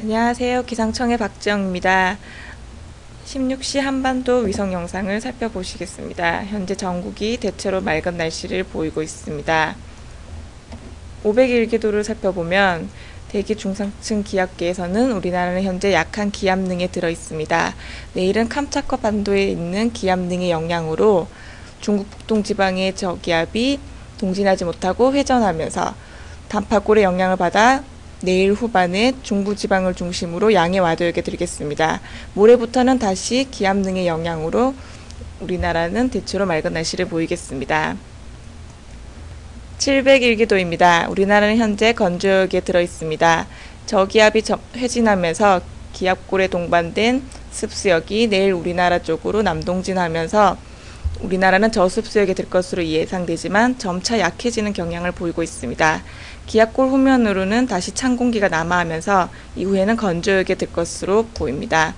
안녕하세요. 기상청의 박지영입니다. 16시 한반도 위성 영상을 살펴보시겠습니다. 현재 전국이 대체로 맑은 날씨를 보이고 있습니다. 501계도를 살펴보면 대기 중상층 기압계에서는 우리나라는 현재 약한 기압능에 들어 있습니다. 내일은 캄차커 반도에 있는 기압능의 영향으로 중국 북동 지방의 저기압이 동진하지 못하고 회전하면서 단파골의 영향을 받아 내일 후반에 중부 지방을 중심으로 양해 와도에게 드리겠습니다. 모레부터는 다시 기압능의 영향으로 우리나라는 대체로 맑은 날씨를 보이겠습니다. 701기도입니다. 우리나라는 현재 건조역에 들어 있습니다. 저기압이 회진하면서 기압골에 동반된 습수역이 내일 우리나라 쪽으로 남동진하면서 우리나라는 저습수역에 들 것으로 예상되지만 점차 약해지는 경향을 보이고 있습니다. 기압골 후면으로는 다시 찬 공기가 남하하면서 이후에는 건조역에 들 것으로 보입니다.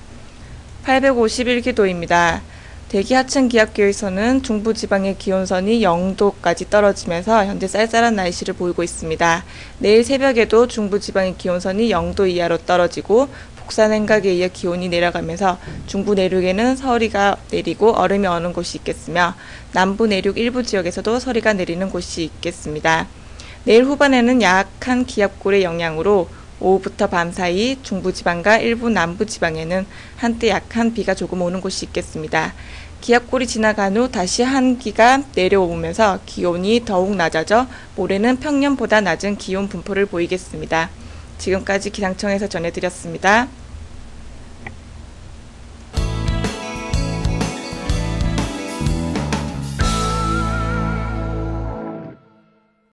851기도입니다. 대기 하층 기압계에서는 중부 지방의 기온선이 0도까지 떨어지면서 현재 쌀쌀한 날씨를 보이고 있습니다. 내일 새벽에도 중부 지방의 기온선이 0도 이하로 떨어지고 북산 행각에 의해 기온이 내려가면서 중부 내륙에는 서리가 내리고 얼음이 어는 곳이 있겠으며 남부 내륙 일부 지역에서도 서리가 내리는 곳이 있겠습니다. 내일 후반에는 약한 기압골의 영향으로 오후부터 밤 사이 중부지방과 일부 남부지방에는 한때 약한 비가 조금 오는 곳이 있겠습니다. 기압골이 지나간 후 다시 한기가 내려오면서 기온이 더욱 낮아져 모레는 평년보다 낮은 기온 분포를 보이겠습니다. 지금까지 기상청에서 전해드렸습니다.